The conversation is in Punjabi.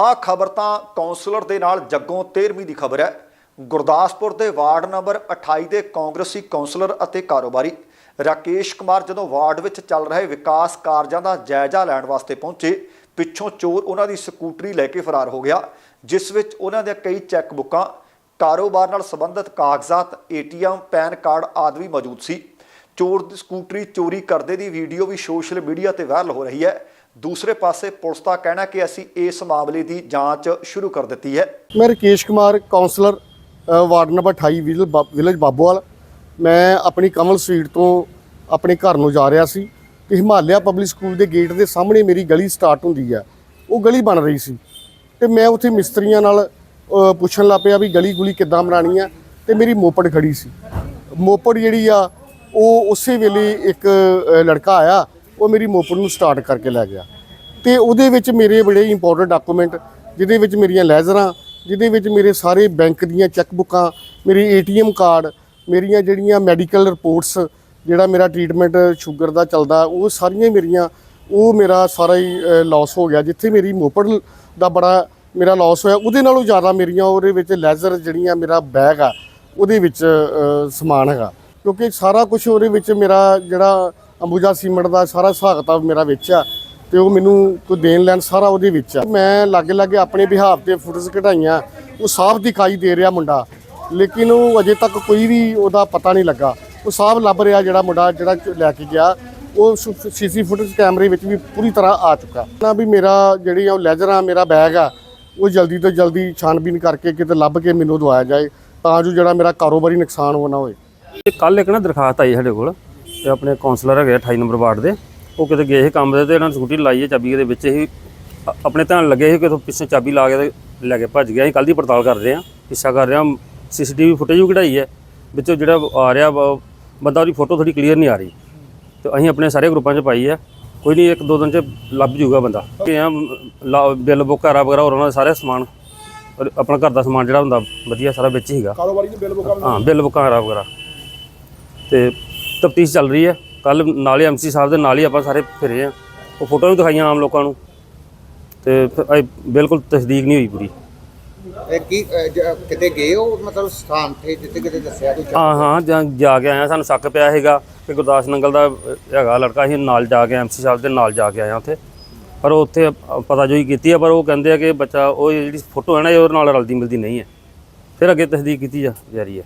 ਆ ਖਬਰ ਤਾਂ ਕਾਉਂਸਲਰ ਦੇ ਨਾਲ ਜੱਗੋਂ 13ਵੀਂ ਦੀ ਖਬਰ ਹੈ। ਗੁਰਦਾਸਪੁਰ ਦੇ ਵਾਰਡ ਨੰਬਰ 28 ਦੇ ਕਾਂਗਰਸੀ ਕਾਉਂਸਲਰ ਅਤੇ ਕਾਰੋਬਾਰੀ ਰਾਕੇਸ਼ ਕੁਮਾਰ ਜਦੋਂ ਵਾਰਡ ਵਿੱਚ ਚੱਲ ਰਹੇ ਵਿਕਾਸ ਕਾਰਜਾਂ ਦਾ ਜਾਇਜ਼ਾ ਲੈਣ ਵਾਸਤੇ ਪਹੁੰਚੇ, ਪਿੱਛੋਂ ਚੋਰ ਉਹਨਾਂ ਦੀ ਸਕੂਟਰੀ ਲੈ ਕੇ ਫਰਾਰ ਹੋ ਗਿਆ, ਜਿਸ ਵਿੱਚ ਉਹਨਾਂ ਦੇ ਕਈ ਚੈੱਕ ਬੁੱਕਾਂ ਕਾਰੋਬਾਰ ਨਾਲ ਸੰਬੰਧਿਤ ਕਾਗਜ਼ਾਤ, ਏਟੀਐਮ, ਪੈਨ ਕਾਰਡ ਆਦਿ ਵੀ ਮੌਜੂਦ ਸੀ। ਚੋਰ ਦੀ ਸਕੂਟਰੀ ਚੋਰੀ ਕਰਦੇ ਦੀ ਵੀਡੀਓ ਵੀ ਸੋਸ਼ਲ ਮੀਡੀਆ ਤੇ ਵਾਇਰਲ ਹੋ ਰਹੀ ਹੈ। ਦੂਸਰੇ ਪਾਸੇ ਪੁਲਿਸ ਦਾ ਕਹਿਣਾ ਕਿ ਅਸੀਂ ਇਸ ਮਾਮਲੇ ਦੀ ਜਾਂਚ ਸ਼ੁਰੂ ਕਰ ਦਿੱਤੀ ਹੈ। ਮੈਂ Rakesh Kumar councillor ward number 28 ਵਿਲ- ਵਿਲੇਜ ਬਾਬੋਵਾਲ। ਮੈਂ ਆਪਣੀ ਕਮਲ ਸਟਰੀਟ ਤੋਂ ਆਪਣੇ ਘਰ ਨੂੰ ਜਾ ਰਿਹਾ ਸੀ ਤੇ ਹਿਮਾਲਿਆ ਪਬਲਿਕ ਸਕੂਲ ਦੇ ਗੇਟ ਦੇ ਸਾਹਮਣੇ ਮੇਰੀ ਗਲੀ ਸਟਾਰਟ ਹੁੰਦੀ ਹੈ। ਉਹ ਗਲੀ ਬਣ ਰਹੀ ਸੀ ਤੇ ਮੈਂ ਉੱਥੇ ਮਿਸਤਰੀਆਂ ਨਾਲ ਪੁੱਛਣ ਲੱਗ ਪਿਆ ਵੀ ਗਲੀ ਗੁਲੀ ਕਿੱਦਾਂ ਬਣਾਣੀ ਆ ਤੇ ਮੇਰੀ ਮੋਪੜ ਖੜੀ ਸੀ। ਮੋਪੜ ਜਿਹੜੀ ਆ ਉਹ ਉਸੇ ਵੇਲੇ ਇੱਕ ਲੜਕਾ ਆਇਆ, ਉਹ ਮੇਰੀ ਮੋਪੜ ਨੂੰ ਸਟਾਰਟ ਕਰਕੇ ਲੈ ਗਿਆ। ਤੇ ਉਹਦੇ ਵਿੱਚ ਮੇਰੇ ਬੜੇ ਇੰਪੋਰਟੈਂਟ ਡਾਕੂਮੈਂਟ ਜਿਹਦੇ ਵਿੱਚ ਮੇਰੀਆਂ ਲੈਜ਼ਰਾਂ ਜਿਹਦੇ ਵਿੱਚ ਮੇਰੇ ਸਾਰੇ ਬੈਂਕ ਦੀਆਂ ਚੈੱਕ ਬੁੱਕਾਂ ਮੇਰੇ ਏਟੀਐਮ ਕਾਰਡ ਮੇਰੀਆਂ ਜਿਹੜੀਆਂ ਮੈਡੀਕਲ ਰਿਪੋਰਟਸ ਜਿਹੜਾ ਮੇਰਾ ਟ੍ਰੀਟਮੈਂਟ ਸ਼ੂਗਰ ਦਾ ਚੱਲਦਾ, ਉਹ ਸਾਰੀਆਂ ਮੇਰੀਆਂ, ਉਹ ਮੇਰਾ ਸਾਰਾ ਹੀ ਲਾਸ ਹੋ ਗਿਆ, ਜਿੱਥੇ ਮੇਰੀ ਮੋਪੜ ਦਾ ਬੜਾ ਮੇਰਾ ਲਾਸ ਹੋਇਆ। ਉਹਦੇ ਨਾਲੋਂ ਜ਼ਿਆਦਾ ਮੇਰੀਆਂ ਉਹਦੇ ਵਿੱਚ ਲੈਜ਼ਰ ਜਿਹੜੀਆਂ ਮੇਰਾ ਬੈਗ ਆ, ਉਹਦੇ ਵਿੱਚ ਸਮਾਨ ਹੈਗਾ। ਕਿਉਂਕਿ ਸਾਰਾ ਕੁਝ ਉਹਦੇ ਵਿੱਚ ਮੇਰਾ ਜਿਹੜਾ ਅੰਬੂਜਾ ਸੀਮੈਂਟ ਦਾ ਸਾਰਾ ਹਿਸਾਬ ਮੇਰਾ ਵਿੱਚ ਆ ਤੇ ਉਹ ਮੈਨੂੰ ਕੋਈ ਦੇਣ ਲੈਣ ਸਾਰਾ ਉਹਦੇ ਵਿੱਚ ਆ। ਮੈਂ ਲਾਗੇ ਲਾਗੇ ਆਪਣੇ ਬਿਹਾਵ ਤੇ ਫੋਟੋਸ ਕਢਾਈਆਂ, ਉਹ ਸਾਫ਼ ਦਿਖਾਈ ਦੇ ਰਿਹਾ ਮੁੰਡਾ। ਲੇਕਿਨ ਉਹ ਅਜੇ ਤੱਕ ਕੋਈ ਵੀ ਉਹਦਾ ਪਤਾ ਨਹੀਂ ਲੱਗਾ। ਉਹ ਸਾਫ਼ ਲੱਭ ਰਿਹਾ ਜਿਹੜਾ ਮੁੰਡਾ ਜਿਹੜਾ ਲੈ ਕੇ ਗਿਆ। ਉਹ ਸੀਸੀ ਫੁਟੇਜ ਕੈਮਰੇ ਵਿੱਚ ਵੀ ਪੂਰੀ ਤਰ੍ਹਾਂ ਆ ਚੁੱਕਾ। ਨਾ ਵੀ ਮੇਰਾ ਜਿਹੜੀ ਆ ਉਹ ਆ, ਮੇਰਾ ਬੈਗ ਆ, ਉਹ ਜਲਦੀ ਤੋਂ ਜਲਦੀ ਛਾਣਬੀਨ ਕਰਕੇ ਕਿਤੇ ਲੱਭ ਕੇ ਮੈਨੂੰ ਦਵਾਇਆ ਜਾਏ, ਤਾਂ ਜੋ ਜਿਹੜਾ ਮੇਰਾ ਕਾਰੋਬਾਰੀ ਨੁਕਸਾਨ ਹੋਣਾ ਹੋਏ। ਇਹ ਕੱਲ ਇੱਕ ਨਾ ਦਰਖਾਸਤ ਆਈ ਸਾਡੇ ਕੋਲ ਤੇ ਆਪਣੇ ਕਾਉਂਸਲਰ ਹੈਗੇ ਆ 28 ਨੰਬਰ ਵਾਰਡ ਦੇ ਉਹ ਕਿਤੇ ਗਏ ਸੀ ਕੰਮ ਦੇ ਤੇ ਇਹਨਾਂ ਨੇ ਸਕੂਟੀ ਲਾਈ ਹੈ ਚਾਬੀ ਦੇ ਵਿੱਚ ਹੀ ਆਪਣੇ ਧਿਆਨ ਲੱਗੇ ਸੀ ਕਿ ਪਿੱਛੇ ਚਾਬੀ ਲਾ ਕੇ ਤੇ ਲੈ ਕੇ ਭੱਜ ਗਿਆ ਅਸੀਂ ਕੱਲ ਦੀ ਪੜਤਾਲ ਕਰ ਰਹੇ ਹਾਂ ਪਿੱਛਾ ਕਰ ਰਹੇ ਹਾਂ ਸੀਸੀਟੀਵੀ ਫੁਟੇਜ ਵੀ ਕਢਾਈ ਹੈ ਵਿੱਚੋਂ ਜਿਹੜਾ ਆ ਰਿਹਾ ਬੰਦਾ ਉਹਦੀ ਫੋਟੋ ਥੋੜੀ ਕਲੀਅਰ ਨਹੀਂ ਆ ਰਹੀ ਤੇ ਅਸੀਂ ਆਪਣੇ ਸਾਰੇ ਗਰੁੱਪਾਂ 'ਚ ਪਾਈ ਹੈ ਕੋਈ ਨਹੀਂ ਇੱਕ ਦੋ ਦਿਨ 'ਚ ਲੱਭ ਜੂਗਾ ਬੰਦਾ। ਕਿ ਆ ਬਿੱਲ ਬੁੱਕ ਕਰਾ ਵਗੈਰਾ ਹੋਰ ਉਹਨਾਂ ਦਾ ਸਾਰੇ ਸਮਾਨ ਆਪਣਾ ਘਰ ਦਾ ਸਮਾਨ ਜਿਹੜਾ ਹੁੰਦਾ ਵਧੀਆ ਸਾਰਾ ਵਿੱਚ ਹੀਗਾ। ਕਾਰੋਬਾਰੀ ਦੇ ਬਿੱਲ ਬੁੱਕਾਂ ਹਾਂ ਬਿੱਲ ਬੁੱਕਾਂ ਵਗੈਰਾ ਤੇ ਤਫਤੀਸ਼ ਚੱਲ ਰਹੀ ਹੈ। ਕੱਲ ਨਾਲ ਹੀ ਐਮਸੀ ਸਾਹਿਬ ਦੇ ਨਾਲ ਹੀ ਆਪਾਂ ਸਾਰੇ ਫਿਰੇ ਆ ਉਹ ਫੋਟੋਆਂ ਵੀ ਦਿਖਾਈਆਂ ਆਮ ਲੋਕਾਂ ਨੂੰ। ਤੇ ਫਿਰ ਇਹ ਬਿਲਕੁਲ ਤਸਦੀਕ ਨਹੀਂ ਹੋਈ ਪੂਰੀ। ਇਹ ਕੀ ਅਹ, ਜ- ਕਿਤੇ ਗਏ ਹੋ? ਮਤਲਬ ਸਥਾਨ ਤੇ ਜਿੱਥੇ ਕਿਤੇ ਦੱਸਿਆ ਕੋਈ ਹਾਂ ਹਾਂ ਜਾਂ ਜਾ ਕੇ ਆਇਆ। ਸਾਨੂੰ ਸ਼ੱਕ ਪਿਆ ਹੈਗਾ ਕਿ ਗੁਰਦਾਸ ਨੰਗਲ ਦਾ ਅਹ, ਹੈਗਾ ਲੜਕਾ ਸੀ। ਨਾਲ ਜਾ ਕੇ ਐਮਸੀ ਸਾਹਿਬ ਦੇ ਨਾਲ ਜਾ ਕੇ ਆਇਆ ਉੱਥੇ। ਪਰ ਉਹ ਉੱਥੇ ਪਤਾ ਜੋਈ ਕੀਤੀ ਹੈ ਪਰ ਉਹ ਕਹਿੰਦੇ ਆ ਕਿ ਬੱਚਾ ਉਹ ਜਿਹੜੀ ਫੋਟੋ ਹੈ ਨਾ ਇਹ ਉਹਦੇ ਨਾਲ ਰਲਦੀ ਮਿਲਦੀ ਨਹੀਂ ਹੈ। ਫਿਰ ਅੱਗੇ ਤਸਦੀਕ ਕੀਤੀ ਜਾ ਜਾ ਰਹੀ ਹੈ।